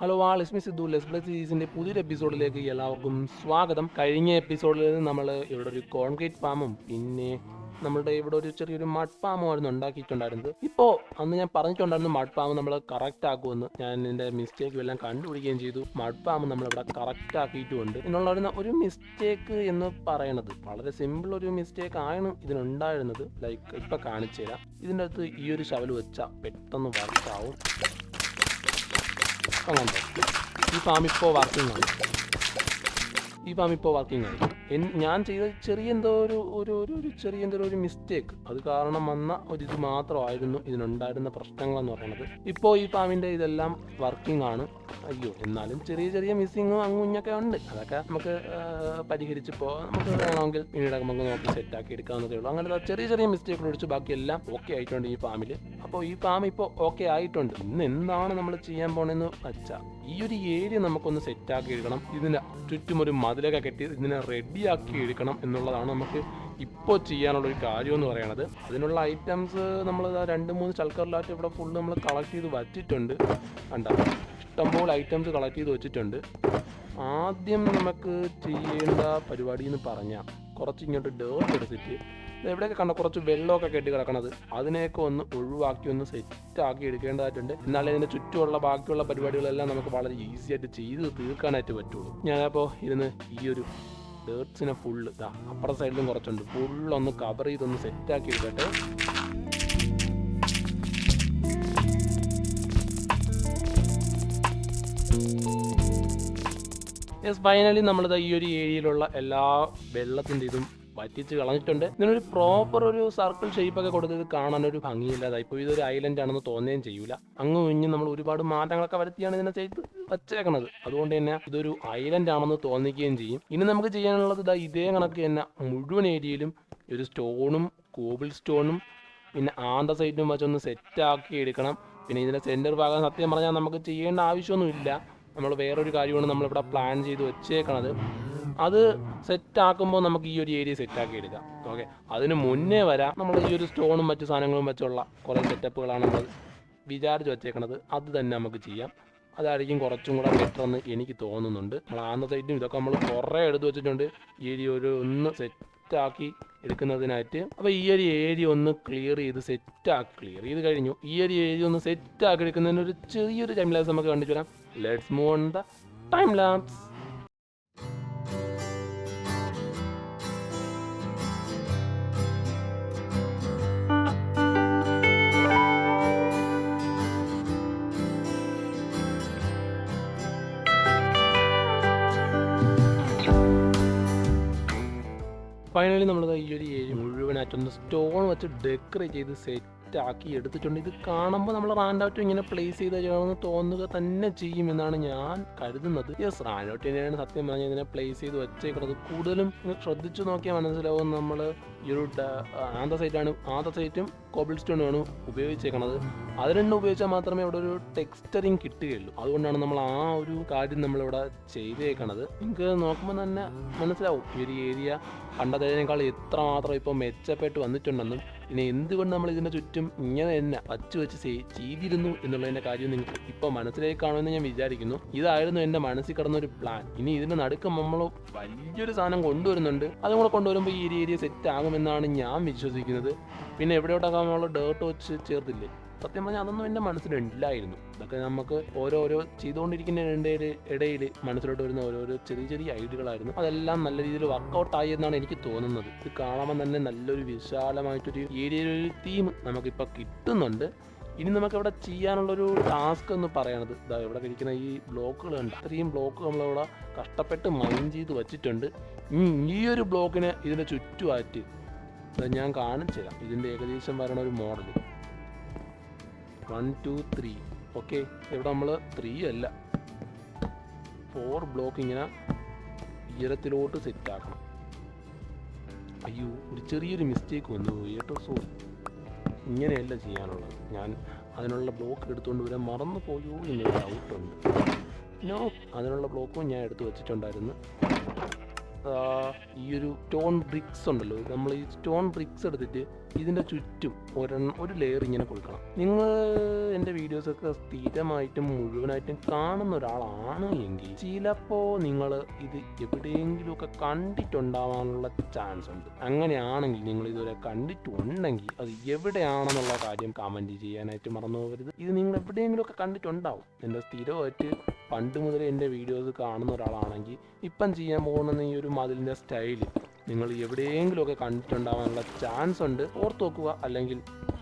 Hello all it's me Sidhu. Less plus സീരീസിന്റെ പുതിയൊരു എപ്പിസോഡിലേക്ക് എല്ലാവർക്കും സ്വാഗതം. കഴിഞ്ഞ എപ്പിസോഡിൽ നമ്മൾ ഇവിടെ ഒരു കോൺക്രീറ്റ് ഫാമും പിന്നെ നമ്മളുടെ ഇവിടെ ഒരു ചെറിയൊരു മഡ് ഫാമുമായിരുന്നു ഉണ്ടാക്കിയിട്ടുണ്ടായിരുന്നത്. ഇപ്പോൾ അന്ന് ഞാൻ പറഞ്ഞിട്ടുണ്ടായിരുന്നു മഡ് ഫാം നമ്മൾ കറക്റ്റ് ആക്കുമെന്ന്. ഞാൻ എന്റെ മിസ്റ്റേക്കും എല്ലാം കണ്ടുപിടിക്കുകയും ചെയ്തു. മഡ് ഫാം നമ്മളിവിടെ കറക്റ്റ് ആക്കിയിട്ടുമുണ്ട് എന്നുള്ള ഒരു- മിസ്റ്റേക്ക് എന്ന് പറയണത്. വളരെ സിമ്പിൾ ഒരു മിസ്റ്റേക്ക് ആണ് ഇതിനുണ്ടായിരുന്നത്. ലൈക്ക് ഇപ്പം കാണിച്ചു തരാം ഇതിന്റെ അകത്ത് ഈ ഒരു ശവൽ വെച്ചാൽ പെട്ടെന്ന് വർക്കാവും അങ്ങനെ ഈ ഫാം ഇപ്പോൾ വർക്കിംഗ് ആണ് ഈ ഫാം ഇപ്പോൾ വർക്കിംഗ് ആണ് ഞാൻ ചെയ്ത ചെറിയ എന്തോ ഒരു ഒരു ഒരു ഒരു ചെറിയ എന്തോ ഒരു മിസ്റ്റേക്ക് അത് കാരണം വന്ന ഒരു ഇത് മാത്രമായിരുന്നു ഇതിനുണ്ടായിരുന്ന പ്രശ്നങ്ങളെന്ന് പറയുന്നത്. ഇപ്പോൾ ഈ ഫാമിന്റെ ഇതെല്ലാം വർക്കിംഗ് ആണ്. അയ്യോ എന്നാലും ചെറിയ ചെറിയ മിസ്സിങ്ങും അങ്ങുഞ്ഞൊക്കെ ഉണ്ട്. അതൊക്കെ നമുക്ക് പരിഹരിച്ചിപ്പോൾ നമുക്ക് വേണമെങ്കിൽ പിന്നീട് നമുക്ക് നോക്കി സെറ്റാക്കി എടുക്കാവുന്നതേ ഉള്ളൂ. അങ്ങനെ ചെറിയ ചെറിയ മിസ്റ്റേക്കുകൾ ഒഴിച്ച് ബാക്കിയെല്ലാം ഓക്കെ ആയിട്ടുണ്ട് ഈ ഫാമിൽ അപ്പോൾ ഈ ഫാം ഇപ്പോൾ ഓക്കെ ആയിട്ടുണ്ട്. ഇന്ന് എന്താണ് നമ്മൾ ചെയ്യാൻ പോണെന്ന് വെച്ചാൽ ഈ ഒരു ഏരിയ നമുക്കൊന്ന് സെറ്റാക്കി എടുക്കണം. ഇതിന് ചുറ്റും ഒരു മതിലൊക്കെ കെട്ടി ഇതിനെ റെഡിയാക്കി എടുക്കണം എന്നുള്ളതാണ് നമുക്ക് ഇപ്പോൾ ചെയ്യാനുള്ള ഒരു കാര്യം എന്ന് പറയുന്നത് അതിനുള്ള ഐറ്റംസ് നമ്മൾ രണ്ട് മൂന്ന് ചൽക്കറിലായിട്ട് ഇവിടെ ഫുള്ള് നമ്മൾ കളക്ട് ചെയ്ത് വച്ചിട്ടുണ്ട്. കണ്ട? ഇഷ്ടംപോലെ ഐറ്റംസ് കളക്ട് ചെയ്ത് വെച്ചിട്ടുണ്ട്. ആദ്യം നമുക്ക് ചെയ്യേണ്ട പരിപാടി എന്ന് പറഞ്ഞാൽ കുറച്ച് ഇങ്ങോട്ട് ഡേർട്ട് എടുത്തിട്ട് എവിടെയൊക്കെ കണ്ട കുറച്ച് വെള്ളമൊക്കെ കെട്ടി കിടക്കണത്. അതിനെയൊക്കെ ഒന്ന് ഒഴിവാക്കി ഒന്ന് സെറ്റ് ആക്കി എടുക്കേണ്ടതായിട്ടുണ്ട്. എന്നാലേ ഇതിന്റെ ചുറ്റുമുള്ള ബാക്കിയുള്ള പരിപാടികളെല്ലാം നമുക്ക് വളരെ ഈസി ആയിട്ട് ചെയ്ത് തീർക്കാനായിട്ട് പറ്റുള്ളൂ. ഞാനപ്പോൾ ഇരുന്ന് ഈ ഒരു ഡേർട്സിനെ ഫുള്ള് ഇതാ അപ്പുറ സൈഡിലും കുറച്ചുണ്ട്. ഫുള്ളൊന്ന് കവർ ചെയ്തൊന്ന് സെറ്റാക്കി എടുക്കട്ടെ. യെസ് ഫൈനലി നമ്മളിത് ഈ ഒരു ഏരിയയിലുള്ള എല്ലാ വെള്ളത്തിന്റെ ഇതും വറ്റിച്ച് കളഞ്ഞിട്ടുണ്ട്. ഇതിനൊരു പ്രോപ്പർ ഒരു സർക്കിൾ ഷേപ്പ് ഒക്കെ കൊടുത്തത് കാണാൻ ഒരു ഭംഗിയില്ലാതായി ഇപ്പോൾ ഇതൊരു ഐലൻഡ് ആണെന്ന് തോന്നുകയും ചെയ്യൂല. അങ്ങ് ഇഞ്ഞ് നമ്മൾ ഒരുപാട് മാറ്റങ്ങളൊക്കെ വരുത്തിയാണ് ഇതിനെ ചെയ്ത് വച്ചേക്കണത്. അതുകൊണ്ട് തന്നെ ഇതൊരു ഐലൻഡ് ആണെന്ന് തോന്നിക്കുകയും ചെയ്യും. ഇനി നമുക്ക് ചെയ്യാനുള്ളത് ഇതാ ഇതേ കണക്ക് തന്നെ മുഴുവൻ ഏരിയയിലും ഒരു സ്റ്റോണും കോബിൾ സ്റ്റോണും പിന്നെ ആന്ത സൈറ്റും വെച്ചൊന്ന് സെറ്റാക്കി എടുക്കണം. പിന്നെ ഇതിന്റെ സെന്റർ ഭാഗം സത്യം പറഞ്ഞാൽ നമുക്ക് ചെയ്യേണ്ട ആവശ്യമൊന്നുമില്ല. നമ്മൾ വേറൊരു കാര്യമാണ് നമ്മളിവിടെ പ്ലാൻ ചെയ്ത് വെച്ചേക്കണത്. അത് സെറ്റ് ആക്കുമ്പോൾ നമുക്ക് ഈ ഒരു ഏരിയ സെറ്റ് ആക്കി എടുക്കാം. ഓക്കെ അതിന് മുന്നേ വരാം. നമ്മൾ ഈ ഒരു സ്റ്റോണും മറ്റു സാധനങ്ങളും വെച്ചുള്ള കുറേ സെറ്റപ്പുകളാണ് നമ്മൾ വിചാരിച്ച് വെച്ചേക്കണത്. അത് തന്നെ നമുക്ക് ചെയ്യാം. അതായിരിക്കും കുറച്ചും കൂടെ ബെറ്റർ എന്ന് എനിക്ക് തോന്നുന്നുണ്ട്. നമ്മൾ ആന്ന സൈറ്റും ഇതൊക്കെ നമ്മൾ കുറേ എടുത്ത് വെച്ചിട്ടുണ്ട്. ഈ ഒരു ഒന്ന് സെറ്റാക്കി എടുക്കുന്നതിനായിട്ട്. അപ്പോൾ ഈ ഒരു ഏരിയ ഒന്ന് ക്ലിയർ ചെയ്ത് സെറ്റാക്കി ക്ലിയർ ചെയ്ത് കഴിഞ്ഞു. ഈ ഒരു ഏരിയ ഒന്ന് സെറ്റാക്കി എടുക്കുന്നതിന് ഒരു ചെറിയൊരു ടൈം ലാസ് നമുക്ക് കണ്ടിട്ട് വരാം. Let's move on the time lapse finally നമ്മൾ ഈ ഒരു ഏരിയ മുഴുവനായിട്ടൊന്ന് സ്റ്റോൺ വെച്ച് ഡെക്കറേറ്റ് ചെയ്ത് സെറ്റ് ആക്കി എടുത്തിട്ടുണ്ട്. ഇത് കാണുമ്പോൾ നമ്മൾ റാൻഡൗട്ട് ഇങ്ങനെ പ്ലേസ് ചെയ്ത് ചെയ്യണമെന്ന് തോന്നുക തന്നെ ചെയ്യും എന്നാണ് ഞാൻ കരുതുന്നത്. യെസ് റാൻഡൗട്ട് തന്നെയാണ് സത്യം പറഞ്ഞാൽ ഇതിനെ പ്ലേസ് ചെയ്ത് വെച്ചേക്കുന്നത്. കൂടുതലും ശ്രദ്ധിച്ചു നോക്കിയാൽ മനസ്സിലാവും നമ്മൾ ഈ ഒരു ആന്ത സൈറ്റാണ് ആന്ത സൈറ്റും കോബിൾ സ്റ്റോണുമാണ് ഉപയോഗിച്ചേക്കണത്. അത് രണ്ടും ഉപയോഗിച്ചാൽ മാത്രമേ ഇവിടെ ഒരു ടെക്സ്റ്ററിങ് കിട്ടുകയുള്ളൂ. അതുകൊണ്ടാണ് നമ്മൾ ആ ഒരു കാര്യം നമ്മളിവിടെ ചെയ്തേക്കണത്. നിങ്ങൾക്ക് നോക്കുമ്പോൾ തന്നെ മനസ്സിലാവും. ഈ ഒരു ഏരിയ കണ്ടതിനേക്കാൾ എത്രമാത്രം ഇപ്പോൾ മെച്ചപ്പെട്ട് വന്നിട്ടുണ്ടെന്നും പിന്നെ എന്തുകൊണ്ട് നമ്മൾ ഇതിന്റെ ചുറ്റും ഇങ്ങനെ തന്നെ വച്ച് വെച്ച് ചെയ്- ചെയ്തിരുന്നു എന്നുള്ളതിന്റെ കാര്യം നിങ്ങൾക്ക് ഇപ്പോൾ മനസ്സിലേക്ക് കാണുമെന്ന് ഞാൻ വിചാരിക്കുന്നു. ഇതായിരുന്നു എന്റെ മനസ്സിൽ കിടന്ന ഒരു പ്ലാൻ ഇനി ഇതിന്റെ നടുക്ക് നമ്മൾ വലിയൊരു സാധനം കൊണ്ടുവരുന്നുണ്ട്. അതും കൂടെ കൊണ്ടുവരുമ്പോൾ ഈ ഏരിയ സെറ്റ് ആകുമെന്നാണ് ഞാൻ വിശ്വസിക്കുന്നത്. പിന്നെ എവിടെയോട്ടൊക്കെ നമ്മൾ ഡേർട്ട് വെച്ച് ചേർത്തില്ലേ? സത്യം പറഞ്ഞാൽ അതൊന്നും എന്റെ മനസ്സിലുണ്ടായിരുന്നു. ഇതൊക്കെ നമുക്ക് ഓരോരോ ചെയ്തുകൊണ്ടിരിക്കുന്നതിന്റെ ഇടയിൽ മനസ്സിലോട്ട് വരുന്ന ഓരോരോ ചെറിയ ചെറിയ ഐഡിയകളായിരുന്നു അതെല്ലാം നല്ല രീതിയിൽ വർക്കൗട്ട് ആയി എന്നാണ് എനിക്ക് തോന്നുന്നത്. ഇത് കാണുമ്പോൾ തന്നെ നല്ലൊരു വിശാലമായിട്ടൊരു ഏരിയയിലൊരു തീം നമുക്കിപ്പോൾ കിട്ടുന്നുണ്ട്. ഇനി നമുക്ക് ഇവിടെ ചെയ്യാനുള്ളൊരു ടാസ്ക് എന്ന് പറയുന്നത് ഇതാ ഇവിടെ ഇരിക്കുന്ന ഈ ബ്ലോക്കുകൾ ഉണ്ട് അത്രയും ബ്ലോക്ക് നമ്മളിവിടെ കഷ്ടപ്പെട്ട് മൈൻ ചെയ്ത് വെച്ചിട്ടുണ്ട്. ഈ ഒരു ബ്ലോക്കിനെ ഇതിന്റെ ചുറ്റുമായിട്ട് ഞാൻ കാണിച്ചു തരാം ഇതിന്റെ ഏകദേശം വരണ ഒരു model one two three okay ഇവിടെ നമ്മൾ ത്രീ അല്ല. ഫോർ ബ്ലോക്ക് ഇങ്ങനെ ഉയരത്തിലോട്ട് സെറ്റ് ആക്കണം. അയ്യോ ഒരു ചെറിയൊരു മിസ്റ്റേക്ക് വന്നു പോയി കേട്ടോ സോ ഇങ്ങനെയല്ല ചെയ്യാനുള്ളത്. ഞാൻ അതിനുള്ള ബ്ലോക്ക് എടുത്തുകൊണ്ട് വരാൻ മറന്നു പോയോ എന്നൊരു ഡൗട്ടുണ്ട് നോ അതിനുള്ള ബ്ലോക്കും ഞാൻ എടുത്തു വെച്ചിട്ടുണ്ടായിരുന്നു. ഈ ഒരു സ്റ്റോൺ ബ്രിക്സ് ഉണ്ടല്ലോ. നമ്മൾ ഈ സ്റ്റോൺ ബ്രിക്സ് എടുത്തിട്ട് ഇതിന്റെ ചുറ്റും ഒരെണ്ണം ഒരു ലെയർ ഇങ്ങനെ കൊടുക്കണം. നിങ്ങൾ എന്റെ വീഡിയോസൊക്കെ സ്ഥിരമായിട്ടും മുഴുവനായിട്ടും കാണുന്ന ഒരാളാണ് എങ്കിൽ ചിലപ്പോൾ നിങ്ങൾ ഇത് എവിടെയെങ്കിലുമൊക്കെ കണ്ടിട്ടുണ്ടാവാനുള്ള ചാൻസ് ഉണ്ട്. അങ്ങനെയാണെങ്കിൽ നിങ്ങൾ ഇതുവരെ കണ്ടിട്ടുണ്ടെങ്കിൽ അത് എവിടെയാണെന്നുള്ള കാര്യം കമന്റ് ചെയ്യാനായിട്ട് മറന്നു പോകരുത്. ഇത് നിങ്ങൾ എവിടെയെങ്കിലുമൊക്കെ കണ്ടിട്ടുണ്ടാവും. എന്റെ സ്ഥിരമായിട്ട് പണ്ട് മുതലേ എന്റെ വീഡിയോസ് കാണുന്ന ഒരാളാണെങ്കിൽ ഇപ്പം ചെയ്യാൻ പോകുന്ന ഈ ഒരു മതിലിന്റെ സ്റ്റൈൽ നിങ്ങൾ എവിടെയെങ്കിലുമൊക്കെ കണ്ടിട്ടുണ്ടാവാനുള്ള ചാൻസ് ഉണ്ട് ഓർത്ത് നോക്കുക. അല്ലെങ്കിൽ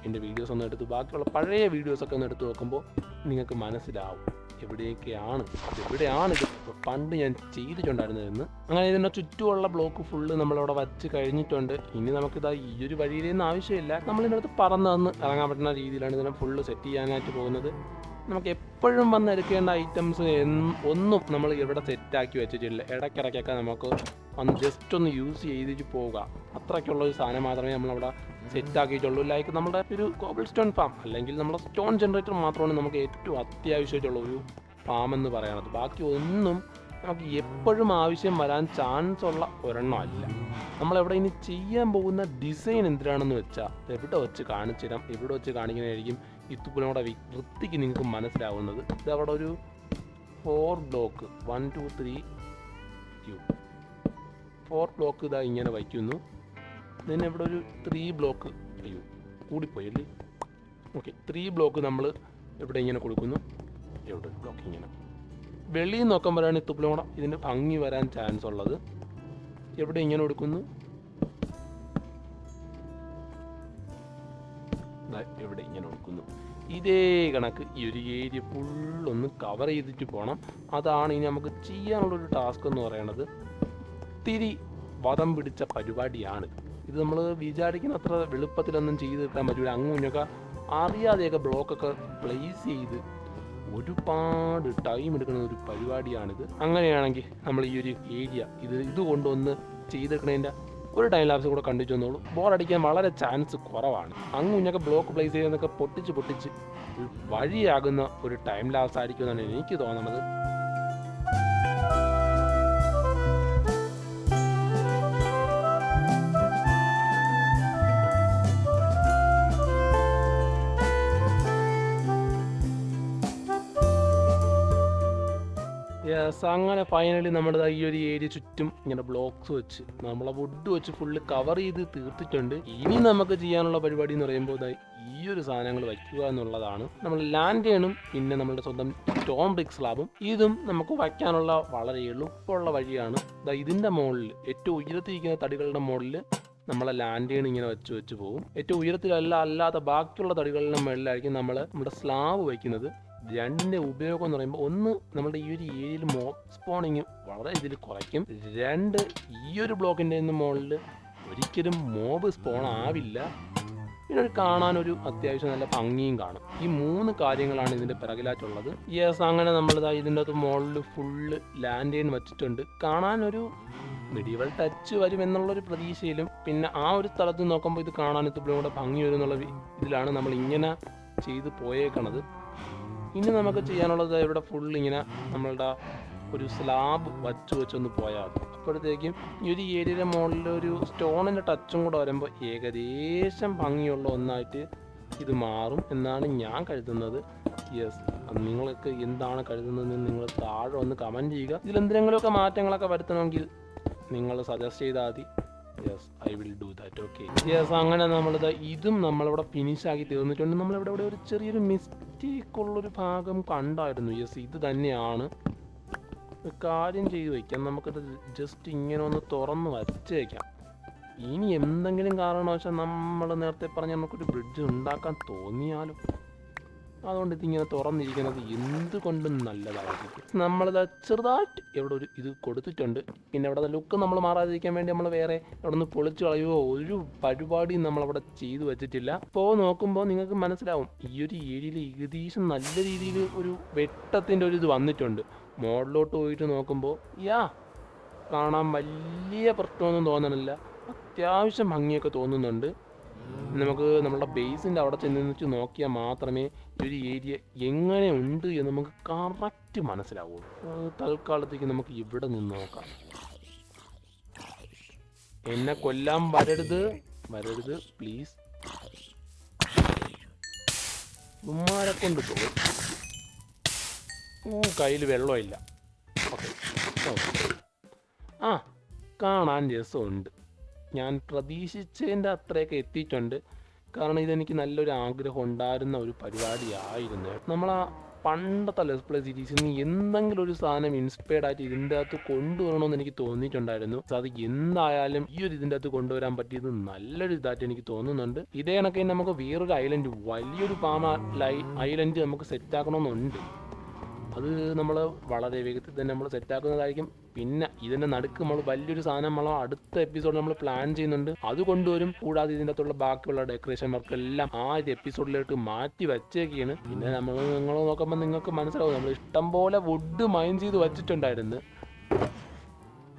എന്റെ വീഡിയോസ് ഒന്ന് എടുത്ത് ബാക്കിയുള്ള പഴയ വീഡിയോസൊക്കെ ഒന്ന് എടുത്ത് നോക്കുമ്പോൾ നിങ്ങൾക്ക് മനസ്സിലാവും എവിടെയൊക്കെയാണ് എവിടെയാണ് ഇത്? പണ്ട് ഞാൻ ചെയ്തിട്ടുണ്ടായിരുന്നതെന്ന്. അങ്ങനെ ഇതിന്റെ ചുറ്റുമുള്ള ബ്ലോക്ക് ഫുള്ള് നമ്മളവിടെ വച്ച് കഴിഞ്ഞിട്ടുണ്ട്. ഇനി നമുക്കിതാ ഈ ഒരു വഴിയിലൊന്നും ആവശ്യമില്ല. നമ്മളിതിനടുത്ത് പറന്ന് തന്ന് ഇറങ്ങാൻ പറ്റുന്ന രീതിയിലാണ് ഇതിനെ ഫുള്ള് സെറ്റ് ചെയ്യാനായിട്ട് പോകുന്നത്. നമുക്ക് എപ്പോഴും വന്ന് എടുക്കേണ്ട ഐറ്റംസ് ഒന്നും നമ്മൾ ഇവിടെ സെറ്റാക്കി വെച്ചിട്ടില്ല. ഇടയ്ക്കിടയ്ക്കൊക്കെ നമുക്ക് ഒന്ന് ജസ്റ്റ് ഒന്ന് യൂസ് ചെയ്തിട്ട് പോവുക. അത്രയ്ക്കുള്ള ഒരു സാധനം മാത്രമേ നമ്മളവിടെ സെറ്റാക്കിയിട്ടുള്ളൂ ലൈക്ക് നമ്മുടെ ഒരു കോബിൾ സ്റ്റോൺ ഫാം അല്ലെങ്കിൽ നമ്മുടെ സ്റ്റോൺ ജനറേറ്റർ മാത്രമാണ് നമുക്ക് ഏറ്റവും അത്യാവശ്യമായിട്ടുള്ള ഒരു ഫാം എന്ന് പറയുന്നത് ബാക്കി ഒന്നും നമുക്ക് എപ്പോഴും ആവശ്യം വരാൻ ചാൻസ് ഉള്ള ഒരെണ്ണം അല്ല. നമ്മളെവിടെ ഇനി ചെയ്യാൻ പോകുന്ന ഡിസൈൻ എന്തിനാണെന്ന് വെച്ചാൽ എവിടെ വെച്ച് കാണിച്ചിടാം എവിടെ വെച്ച് കാണിക്കുന്നതായിരിക്കും ഇത്തുപ്പിനോടെ വൃത്തിക്ക് നിങ്ങൾക്ക് മനസ്സിലാവുന്നത് ഇത് അവിടെ ഒരു four block one two three Q four block ഇതാ ഇങ്ങനെ വയ്ക്കുന്നു. പിന്നെ ഇവിടെ ഒരു ത്രീ ബ്ലോക്ക് അയ്യോ കൂടിപ്പോയി അല്ലേ? ഓക്കെ ത്രീ ബ്ലോക്ക് നമ്മൾ ഇവിടെ ഇങ്ങനെ കൊടുക്കുന്നു. ഒരു ബ്ലോക്ക് ഇങ്ങനെ. വെളിയിൽ നോക്കുമ്പോഴാണ് ഇത്തുപ്പിലും കൂടെ ഇതിന്റെ ഭംഗി വരാൻ ചാൻസ് ഉള്ളത്. എവിടെ ഇങ്ങനെ കൊടുക്കുന്നു. ഇവിടെ ഇങ്ങനെ ഒടുക്കുന്നു ഇതേ കണക്ക് ഈ ഒരു ഏരിയ ഫുള്ളൊന്ന് കവർ ചെയ്തിട്ട് പോകണം അതാണ് ഇനി നമുക്ക് ചെയ്യാനുള്ളൊരു ടാസ്ക് എന്ന് പറയുന്നത് ഒത്തിരി വധം പിടിച്ച പരിപാടിയാണ്. ഇത് നമ്മൾ വിചാരിക്കുന്ന അത്ര എളുപ്പത്തിലൊന്നും ചെയ്ത് തീർക്കാൻ പറ്റില്ല അങ്ങനെയൊക്കെ അറിയാതെയൊക്കെ ബ്ലോക്കൊക്കെ പ്ലേസ് ചെയ്ത് ഒരുപാട് ടൈം എടുക്കുന്ന ഒരു പരിപാടിയാണിത്. അങ്ങനെയാണെങ്കിൽ നമ്മൾ ഈ ഒരു ഏരിയ ഇത് ഇത് കൊണ്ടൊന്ന് ചെയ്തെടുക്കുന്നതിന്റെ ഒരു ടൈം ലാപ്സ് കൂടെ കണ്ടിച്ചു വന്നോളൂ. ബോൾ അടിക്കാൻ വളരെ ചാൻസ് കുറവാണ്. അങ്ങും ഇങ്ങൊക്കെ ബ്ലോക്ക് പ്ലേസ് ചെയ്യുന്നതൊക്കെ പൊട്ടിച്ച് പൊട്ടിച്ച് വഴിയാകുന്ന ഒരു ടൈം ലാപ്സ് ആയിരിക്കും എന്നാണ് എനിക്ക് തോന്നുന്നത്. അങ്ങനെ ഫൈനലി നമ്മുടെ ഈ ഒരു ഏരിയ ചുറ്റും ഇങ്ങനെ ബ്ലോക്സ് വെച്ച് നമ്മളെ വുഡ് വെച്ച് ഫുള്ള് കവർ ചെയ്ത് തീർത്തിട്ടുണ്ട്. ഇനി നമുക്ക് ചെയ്യാനുള്ള പരിപാടി എന്ന് പറയുമ്പോൾ ഈ ഒരു സാധനങ്ങൾ വയ്ക്കുക എന്നുള്ളതാണ്. നമ്മൾ ലാൻഡ് ചെയ്യണം പിന്നെ നമ്മുടെ സ്വന്തം സ്റ്റോൺ ബ്രിക്സ് സ്ലാബും ഇതും നമുക്ക് വയ്ക്കാനുള്ള വളരെ എളുപ്പമുള്ള വഴിയാണ്. ദാ ഇതിന്റെ മുകളിൽ ഏറ്റവും ഉയരത്തിരിക്കുന്ന തടികളുടെ മുകളിൽ നമ്മളെ ലാൻഡ് ലാൻഡേൺ ഇങ്ങനെ വെച്ച് വെച്ച് പോകും. ഏറ്റവും ഉയരത്തിലല്ല അല്ലാത്ത ബാക്കിയുള്ള തടികളുടെ മുകളിലായിരിക്കും നമ്മൾ നമ്മുടെ സ്ലാബ് വയ്ക്കുന്നത്. രണ്ടിന്റെ ഉപയോഗം എന്ന് പറയുമ്പോൾ ഒന്ന് നമ്മുടെ ഈ ഒരു ഏരിയയിൽ മോബ് സ്പോണിങ് വളരെ ഇതിൽ കുറയ്ക്കും. രണ്ട് ഈ ഒരു ബ്ലോക്കിന്റെ മുകളിൽ ഒരിക്കലും മോബ് സ്പോൺ ആവില്ല. പിന്നെ ഒരു കാണാനൊരു അത്യാവശ്യം നല്ല ഭംഗിയും കാണും. ഈ മൂന്ന് കാര്യങ്ങളാണ് ഇതിന്റെ പിറകിലായിട്ടുള്ളത്. യെസ് അങ്ങനെ നമ്മൾ ഇതിന്റെ അകത്ത് മുകളിൽ ഫുള്ള് ലാൻഡ് ചെയ്യാൻ വെച്ചിട്ടുണ്ട്. കാണാനൊരു മെഡിവൽ ടച്ച് വരും എന്നുള്ളൊരു പ്രതീക്ഷയിലും പിന്നെ ആ ഒരു സ്ഥലത്ത് നോക്കുമ്പോൾ ഇത് കാണാൻ ഇത്തിരി കൂടെ ഭംഗി വരും എന്നുള്ള ഇതിലാണ് നമ്മൾ ഇങ്ങനെ ചെയ്ത് പോയേക്കണത്. ഇനി നമുക്ക് ചെയ്യാനുള്ളത് ഇവിടെ ഫുൾ ഇങ്ങനെ നമ്മളുടെ ഒരു സ്ലാബ് വച്ച് വെച്ചൊന്ന് പോയാൽ മതി. അപ്പോഴത്തേക്കും ഈ ഒരു ഏരിയയുടെ മുകളിൽ ഒരു സ്റ്റോണിന്റെ ടച്ചും കൂടെ വരുമ്പോൾ ഏകദേശം ഭംഗിയുള്ള ഒന്നായിട്ട് ഇത് മാറും എന്നാണ് ഞാൻ കരുതുന്നത്. യെസ് നിങ്ങൾക്ക് എന്താണ് കരുതുന്നതെന്ന് നിങ്ങൾ താഴെ ഒന്ന് കമന്റ് ചെയ്യുക. ഇതിൽ എന്തെങ്കിലുമൊക്കെ മാറ്റങ്ങളൊക്കെ വരുത്തണമെങ്കിൽ നിങ്ങൾ സജസ്റ്റ് ചെയ്താൽ മതി. Yes I will do that okay yes അങ്ങനെ നമ്മളിത് ഇതും നമ്മളിവിടെ ഫിനിഷാക്കി തീർന്നിട്ടുണ്ട്. നമ്മളിവിടെ ഇവിടെ ഒരു ചെറിയൊരു മിസ്റ്റേക്ക് ഉള്ളൊരു ഭാഗം കണ്ടായിരുന്നു. യെസ് ഇത് തന്നെയാണ്. കാര്യം ചെയ്ത് വയ്ക്കാം നമുക്കിത് ജസ്റ്റ് ഇങ്ങനെ ഒന്ന് തുറന്ന് വച്ചേക്കാം ഇനി എന്തെങ്കിലും കാരണവശാൽ നമ്മൾ നേരത്തെ പറഞ്ഞ നമുക്കൊരു ബ്രിഡ്ജ് ഉണ്ടാക്കാൻ തോന്നിയാലും? അതുകൊണ്ട് ഇതിങ്ങനെ തുറന്നിരിക്കുന്നത് എന്തുകൊണ്ടും നല്ലതായിരിക്കും. നമ്മളത് ചെറുതായിട്ട് ഇവിടെ ഒരു ഇത് കൊടുത്തിട്ടുണ്ട്. പിന്നെ ഇവിടെ ലുക്ക് നമ്മൾ മാറാതിരിക്കാൻ വേണ്ടി നമ്മൾ വേറെ അവിടെ നിന്ന് പൊളിച്ച് കളയുകയോ ഒരു പരിപാടിയും നമ്മളവിടെ ചെയ്തു വെച്ചിട്ടില്ല. അപ്പോൾ നോക്കുമ്പോൾ നിങ്ങൾക്ക് മനസ്സിലാവും ഈ ഒരു ഏരിയയിൽ ഏകദേശം നല്ല രീതിയിൽ ഒരു വെട്ടത്തിന്റെ ഒരു ഇത് വന്നിട്ടുണ്ട്. മോഡലോട്ട് പോയിട്ട് നോക്കുമ്പോൾ യാ കാണാൻ വലിയ പ്രശ്നമൊന്നും തോന്നണില്ല. അത്യാവശ്യം ഭംഗിയൊക്കെ തോന്നുന്നുണ്ട്. നമുക്ക് നമ്മുടെ ബേസിന്റെ അവിടെ ചെന്ന് വെച്ച് നോക്കിയാൽ മാത്രമേ ഈ ഒരു ഏരിയ എങ്ങനെ ഉണ്ട് എന്ന് നമുക്ക് കറക്റ്റ് മനസ്സിലാവുള്ളൂ തൽക്കാലത്തേക്ക് നമുക്ക് ഇവിടെ നിന്ന് നോക്കാം. എന്നെ കൊല്ലാൻ വരരുത്. വരരുത് പ്ലീസ് ഉമ്മാരെ കൊണ്ട് ഊ കയ്യിൽ വെള്ളമില്ല. ഓക്കെ ആ കാണാൻ രസമുണ്ട്. ഞാൻ പ്രതീക്ഷിച്ചതിന്റെ അത്രയൊക്കെ എത്തിയിട്ടുണ്ട്. കാരണം ഇതെനിക്ക് നല്ലൊരു ആഗ്രഹം ഉണ്ടായിരുന്ന ഒരു പരിപാടിയായിരുന്നു. നമ്മൾ ആ പണ്ടത്തെ ലെസ് പ്ലേ സീരീസിൽ നിന്ന് എന്തെങ്കിലും ഒരു സാധനം ഇൻസ്പയർഡ് ആയിട്ട് ഇതിന്റെ അകത്ത് കൊണ്ടുവരണമെന്ന് എനിക്ക് തോന്നിയിട്ടുണ്ടായിരുന്നു. അത് എന്തായാലും ഈ ഒരു ഇതിന്റെ അകത്ത് കൊണ്ടുവരാൻ പറ്റിയത് നല്ലൊരു ഇതായിട്ട് എനിക്ക് തോന്നുന്നുണ്ട്. ഇതേ കണക്കിന് നമുക്ക് വേറൊരു ഐലൻഡ് വലിയൊരു പാമ ഐലൻഡ് നമുക്ക് സെറ്റ് ആക്കണമെന്നുണ്ട്. അത് നമ്മൾ വളരെ വേഗത്തിൽ തന്നെ നമ്മൾ സെറ്റാക്കുന്നതായിരിക്കും. പിന്നെ ഇതിന്റെ നടുക്ക് നമ്മൾ വലിയൊരു സാധനം നമ്മൾ അടുത്ത എപ്പിസോഡ് നമ്മൾ പ്ലാൻ ചെയ്യുന്നുണ്ട്. അത് കൊണ്ടുവരും. കൂടാതെ ഇതിന്റെ അകത്തുള്ള ബാക്കിയുള്ള ഡെക്കറേഷൻ വർക്ക് എല്ലാം ആ ഒരു എപ്പിസോഡിലോട്ട് മാറ്റി വെച്ചേക്കാണ്. പിന്നെ നമ്മൾ നിങ്ങൾ നോക്കുമ്പോൾ നിങ്ങൾക്ക് മനസ്സിലാവും. നമ്മൾ ഇഷ്ടം പോലെ വുഡ് മൈൻ ചെയ്ത് വച്ചിട്ടുണ്ടായിരുന്നു.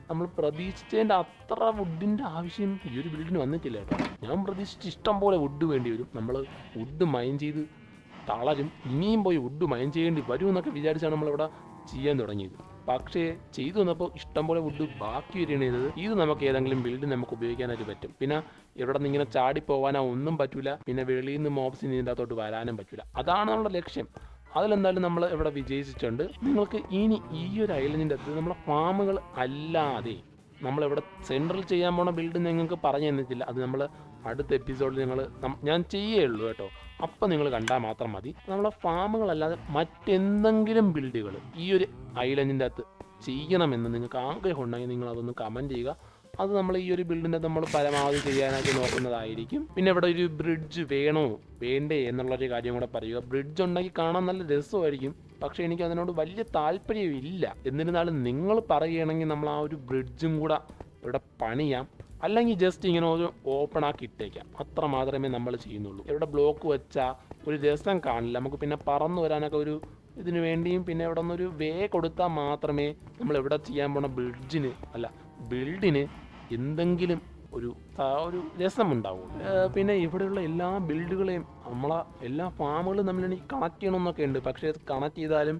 നമ്മൾ പ്രതീക്ഷിച്ചതിന്റെ അത്ര വുഡിന്റെ ആവശ്യം ഈ ഒരു ബിൽഡിന് വന്നിട്ടില്ല കേട്ടോ. ഞാൻ പ്രതീക്ഷിച്ച് ഇഷ്ടം പോലെ വുഡ് വേണ്ടി വരും. നമ്മൾ വുഡ് മൈൻ ചെയ്ത് തളരും. ഇനിയും പോയി വുഡ് മൈൻ ചെയ്യേണ്ടി വരും എന്നൊക്കെ വിചാരിച്ചാണ് നമ്മളിവിടെ ചെയ്യാൻ തുടങ്ങിയത്. പക്ഷേ ചെയ്തു വന്നപ്പോൾ ഇഷ്ടംപോലെ വുഡ് ബാക്കി വരികയാണ് ഇത് നമുക്ക് ഏതെങ്കിലും ബിൽഡ് നമുക്ക് ഉപയോഗിക്കാനായിട്ട് പറ്റും. പിന്നെ ഇവിടെ നിന്ന് ഇങ്ങനെ ചാടി പോകാനോ ഒന്നും പറ്റില്ല പിന്നെ വെളിയിൽ നിന്ന് മോപ്സ് ഇതിന്റെ അകത്തോട്ട് വരാനും പറ്റില്ല അതാണ് നമ്മുടെ ലക്ഷ്യം. അതിലെന്തായാലും നമ്മൾ ഇവിടെ വിജയിച്ചിട്ടുണ്ട്. നിങ്ങൾക്ക് ഇനി ഈ ഒരു ഐലൻഡിന്റെ അകത്ത് നമ്മളെ ഫാമുകൾ അല്ലാതെ നമ്മളിവിടെ സെൻട്രൽ ചെയ്യാൻ പോണ ബിൽഡ് നിങ്ങൾക്ക് പറഞ്ഞു തന്നിട്ടില്ല. അത് നമ്മൾ അടുത്ത എപ്പിസോഡിൽ ഞങ്ങൾ ഞാൻ ചെയ്യുകയുള്ളൂ കേട്ടോ. അപ്പം നിങ്ങൾ കണ്ടാൽ മാത്രം മതി. നമ്മളെ ഫാമുകളല്ലാതെ മറ്റെന്തെങ്കിലും ബിൽഡുകൾ ഈ ഒരു ഐലൻഡിന്റെ അകത്ത് ചെയ്യണമെന്ന് നിങ്ങൾക്ക് ആഗ്രഹം ഉണ്ടെങ്കിൽ നിങ്ങൾ അതൊന്ന് കമന്റ് ചെയ്യുക. അത് നമ്മൾ ഈ ഒരു ബിൽഡിന്റെ നമ്മൾ പരമാവധി ചെയ്യാനായിട്ട് നോക്കുന്നതായിരിക്കും. പിന്നെ ഇവിടെ ഒരു ബ്രിഡ്ജ് വേണോ? വേണ്ടേ എന്നുള്ളൊരു കാര്യം കൂടെ പറയുക. ബ്രിഡ്ജ് ഉണ്ടെങ്കിൽ കാണാൻ നല്ല രസമായിരിക്കും. പക്ഷേ എനിക്ക് അതിനോട് വലിയ താല്പര്യമില്ല. എന്നിരുന്നാലും നിങ്ങൾ പറയുകയാണെങ്കിൽ നമ്മൾ ആ ഒരു ബ്രിഡ്ജും കൂടെ ഇവിടെ പണിയാം. അല്ലെങ്കിൽ ജസ്റ്റ് ഇങ്ങനെ ഒരു ഓപ്പൺ ആക്കി ഇട്ടേക്കാം. അത്ര മാത്രമേ നമ്മൾ ചെയ്യുന്നുള്ളൂ. ഇവിടെ ബ്ലോക്ക് വെച്ചാൽ ഒരു രസം കാണില്ല. നമുക്ക് പിന്നെ പറന്നു വരാനൊക്കെ ഒരു ഇതിനു വേണ്ടിയും പിന്നെ ഇവിടെ നിന്നൊരു വേ കൊടുത്താൽ മാത്രമേ നമ്മൾ ഇവിടെ ചെയ്യാൻ പോണ ബ്രിഡ്ജിന് അല്ല ബിൽഡിന് എന്തെങ്കിലും ഒരു ഒരു രസമുണ്ടാവും പിന്നെ ഇവിടെയുള്ള എല്ലാ ബിൽഡുകളെയും നമ്മളെ എല്ലാ ഫാമുകളും തമ്മിൽ കണക്ട് ചെയ്യണമെന്നൊക്കെ ഉണ്ട്. പക്ഷേ കണക്ട് ചെയ്താലും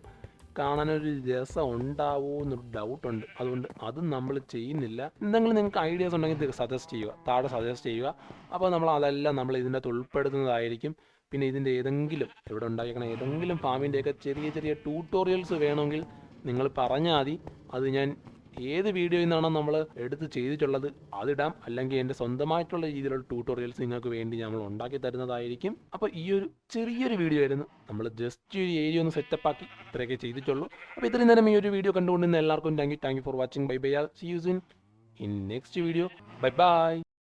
കാണാനൊരു രസം ഉണ്ടാവോ എന്നൊരു ഡൗട്ടുണ്ട് അതുകൊണ്ട് അത് നമ്മൾ ചെയ്യുന്നില്ല. എന്തെങ്കിലും നിങ്ങൾക്ക് ഐഡിയാസ് ഉണ്ടെങ്കിൽ സജസ്റ്റ് ചെയ്യുക. താഴെ സജസ്റ്റ് ചെയ്യുക. അപ്പോൾ നമ്മൾ അതെല്ലാം നമ്മൾ ഇതിന്റെ അകത്ത് ഉൾപ്പെടുത്തുന്നതായിരിക്കും. പിന്നെ ഇതിന്റെ ഏതെങ്കിലും ഇവിടെ ഉണ്ടായിരിക്കണ ഏതെങ്കിലും ഫാമിന്റെയൊക്കെ ചെറിയ ചെറിയ ട്യൂട്ടോറിയൽസ് വേണമെങ്കിൽ നിങ്ങൾ പറഞ്ഞാൽ മതി. അത് ഞാൻ ഏത് വീഡിയോയിൽ നിന്നാണോ നമ്മൾ എടുത്ത് ചെയ്തിട്ടുള്ളത് അതിടാം. അല്ലെങ്കിൽ എന്റെ സ്വന്തമായിട്ടുള്ള രീതിയിലുള്ള ട്യൂട്ടോറിയൽസ് നിങ്ങൾക്ക് വേണ്ടി നമ്മൾ ഉണ്ടാക്കി തരുന്നതായിരിക്കും. അപ്പോൾ ഈ ഒരു ചെറിയൊരു വീഡിയോ ആയിരുന്നു. നമ്മൾ ജസ്റ്റ് ഒരു ഏരിയ ഒന്ന് സെറ്റപ്പ് ആക്കി ഇത്രയൊക്കെ ചെയ്തിട്ടുള്ളൂ. അപ്പോൾ ഇത്രയും നേരം ഈ ഒരു വീഡിയോ കണ്ടുകൊണ്ടിരുന്ന എല്ലാവർക്കും thank you thank you for watching bye bye see you in in next video bye bye